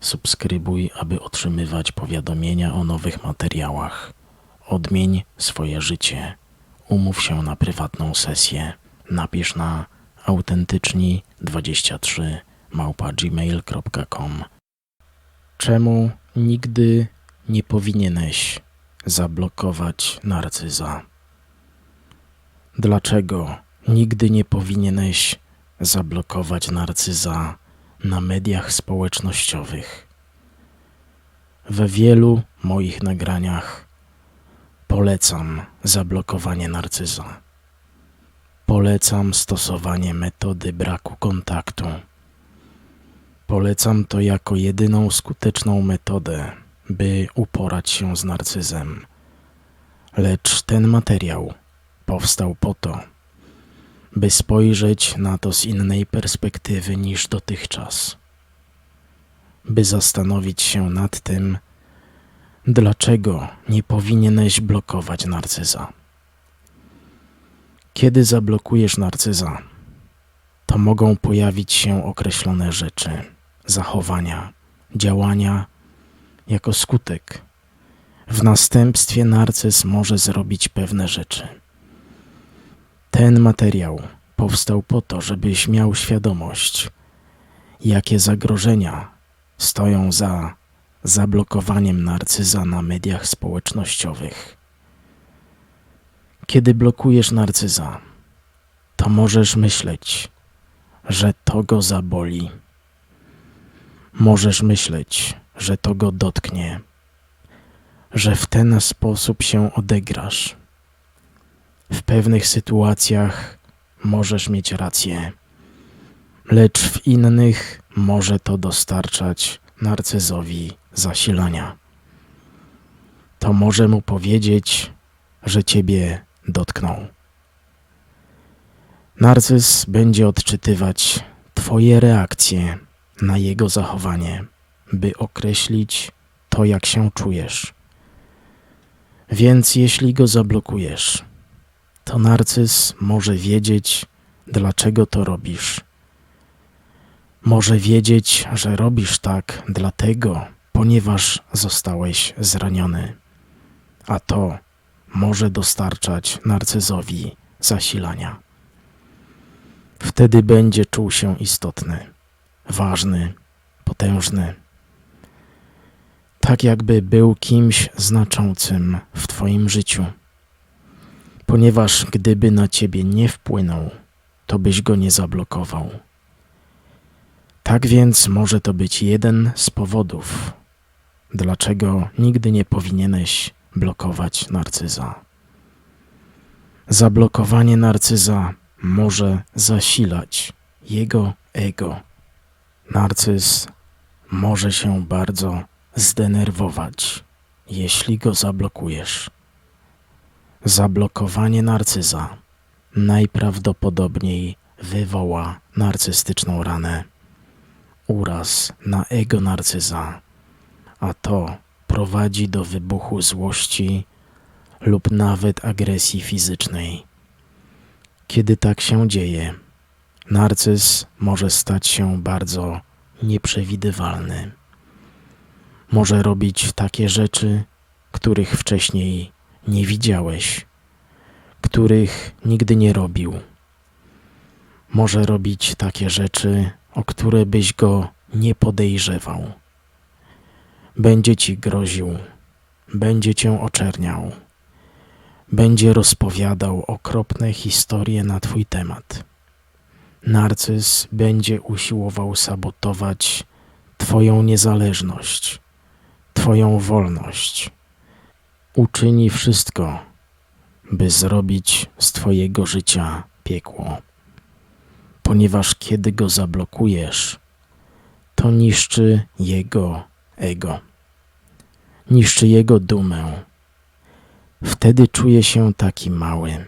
Subskrybuj, aby otrzymywać powiadomienia o nowych materiałach. Odmień swoje życie. Umów się na prywatną sesję. Napisz na autentyczni23 małpa gmail.com Czemu nigdy nie powinieneś zablokować narcyza? Dlaczego nigdy nie powinieneś zablokować narcyza na mediach społecznościowych? We wielu moich nagraniach polecam zablokowanie narcyza. Polecam stosowanie metody braku kontaktu. Polecam to jako jedyną skuteczną metodę, by uporać się z narcyzem. Lecz ten materiał powstał po to, by spojrzeć na to z innej perspektywy niż dotychczas, by zastanowić się nad tym, dlaczego nie powinieneś blokować narcyza. Kiedy zablokujesz narcyza, to mogą pojawić się określone rzeczy, zachowania, działania jako skutek. W następstwie narcyz może zrobić pewne rzeczy. Ten materiał powstał po to, żebyś miał świadomość, jakie zagrożenia stoją za zablokowaniem narcyza na mediach społecznościowych. Kiedy blokujesz narcyza, to możesz myśleć, że to go zaboli. Możesz myśleć, że to go dotknie, że w ten sposób się odegrasz. W pewnych sytuacjach możesz mieć rację, lecz w innych może to dostarczać narcyzowi zasilania. To może mu powiedzieć, że ciebie dotknął. Narcyz będzie odczytywać Twoje reakcje na jego zachowanie, by określić to, jak się czujesz. Więc jeśli go zablokujesz, to narcyz może wiedzieć, dlaczego to robisz. Może wiedzieć, że robisz tak dlatego, ponieważ zostałeś zraniony, a to może dostarczać narcyzowi zasilania. Wtedy będzie czuł się istotny, ważny, potężny. Tak jakby był kimś znaczącym w Twoim życiu. Ponieważ gdyby na Ciebie nie wpłynął, to byś go nie zablokował. Tak więc może to być jeden z powodów, dlaczego nigdy nie powinieneś blokować narcyza. Zablokowanie narcyza może zasilać jego ego. Narcyz może się bardzo zdenerwować, jeśli go zablokujesz. Zablokowanie narcyza najprawdopodobniej wywoła narcystyczną ranę, uraz na ego narcyza, a to prowadzi do wybuchu złości lub nawet agresji fizycznej. Kiedy tak się dzieje, narcyz może stać się bardzo nieprzewidywalny. Może robić takie rzeczy, których wcześniej nie widziałeś, których nigdy nie robił. Może robić takie rzeczy, o które byś go nie podejrzewał. Będzie ci groził, będzie cię oczerniał będzie rozpowiadał okropne historie na Twój temat. Narcyz będzie usiłował sabotować Twoją niezależność, Twoją wolność. Uczyni wszystko, by zrobić z Twojego życia piekło. Ponieważ kiedy go zablokujesz, to niszczy jego ego. niszczy jego dumę. Wtedy czuje się taki mały,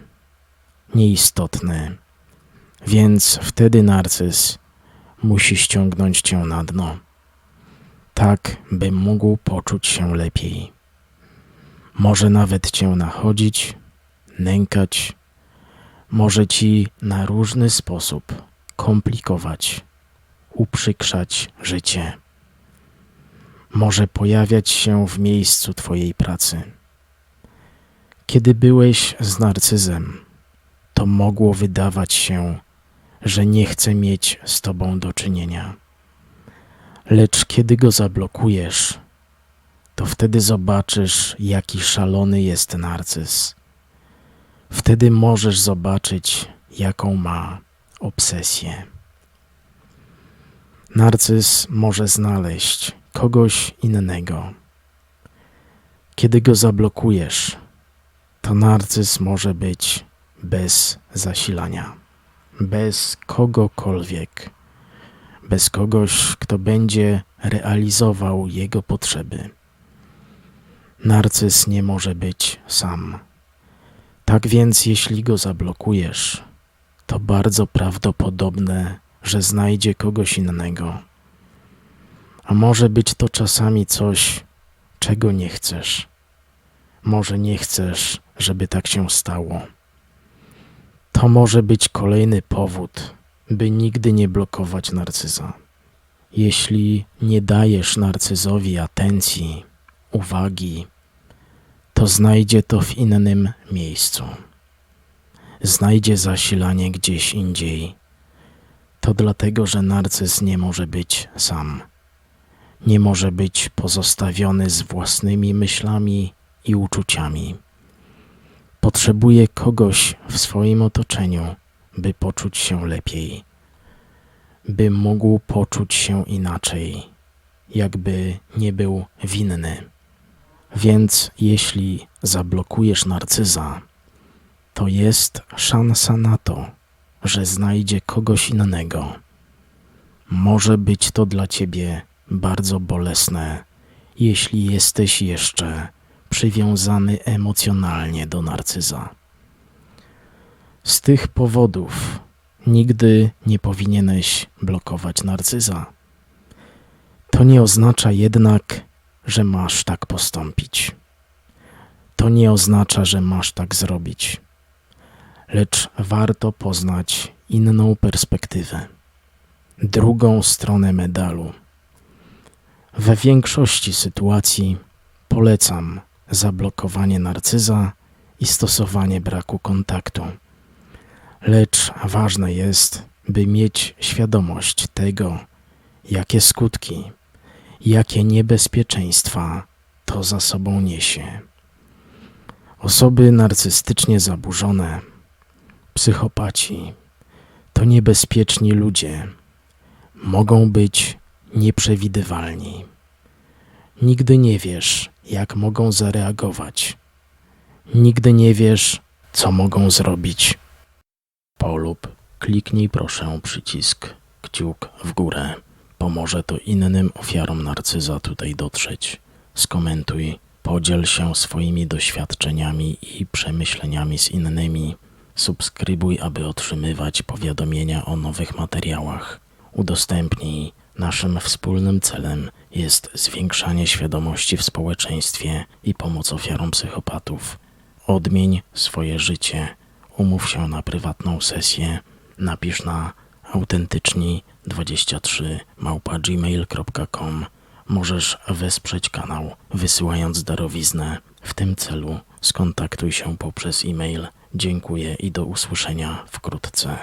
nieistotny, więc wtedy narcyz musi ściągnąć cię na dno, tak by mógł poczuć się lepiej. Może nawet cię nachodzić, nękać, może ci na różny sposób komplikować, uprzykrzać życie. Może pojawiać się w miejscu Twojej pracy. Kiedy byłeś z narcyzem, to mogło wydawać się, że nie chce mieć z Tobą do czynienia. Lecz kiedy go zablokujesz, to wtedy zobaczysz, jaki szalony jest narcyz. Wtedy możesz zobaczyć, jaką ma obsesję. Narcyz może znaleźć kogoś innego. Kiedy go zablokujesz, to narcyz może być bez zasilania, bez kogokolwiek, bez kogoś, kto będzie realizował jego potrzeby. Narcyz nie może być sam. Tak więc, jeśli go zablokujesz, to bardzo prawdopodobne, że znajdzie kogoś innego. A może być to czasami coś, czego nie chcesz. Może nie chcesz, żeby tak się stało. To może być kolejny powód, by nigdy nie blokować narcyza. Jeśli nie dajesz narcyzowi atencji, uwagi, to znajdzie to w innym miejscu. Znajdzie zasilanie gdzieś indziej. To dlatego, że narcyz nie może być sam. Nie może być pozostawiony z własnymi myślami i uczuciami. Potrzebuje kogoś w swoim otoczeniu, by poczuć się lepiej, by mógł poczuć się inaczej, jakby nie był winny. Więc jeśli zablokujesz narcyza, to jest szansa na to, że znajdzie kogoś innego. Może być to dla ciebie bardzo bolesne, jeśli jesteś jeszcze przywiązany emocjonalnie do narcyza. Z tych powodów nigdy nie powinieneś blokować narcyza. To nie oznacza jednak, że masz tak postąpić. To nie oznacza, że masz tak zrobić, lecz warto poznać inną perspektywę, drugą stronę medalu. We większości sytuacji polecam zablokowanie narcyza i stosowanie braku kontaktu. Lecz ważne jest, by mieć świadomość tego, jakie skutki, jakie niebezpieczeństwa to za sobą niesie. Osoby narcystycznie zaburzone, psychopaci, to niebezpieczni ludzie. Mogą być nieprzewidywalni. Nigdy nie wiesz, jak mogą zareagować. Nigdy nie wiesz, co mogą zrobić. Polub, kliknij proszę przycisk kciuk w górę. Pomoże to innym ofiarom narcyza tutaj dotrzeć. Skomentuj, podziel się swoimi doświadczeniami i przemyśleniami z innymi. Subskrybuj, aby otrzymywać powiadomienia o nowych materiałach. Udostępnij. Naszym wspólnym celem jest zwiększanie świadomości w społeczeństwie i pomoc ofiarom psychopatów. Odmień swoje życie. Umów się na prywatną sesję. Napisz na autentyczni23 małpa gmail.com. Możesz wesprzeć kanał wysyłając darowiznę. W tym celu skontaktuj się poprzez e-mail. Dziękuję i do usłyszenia wkrótce.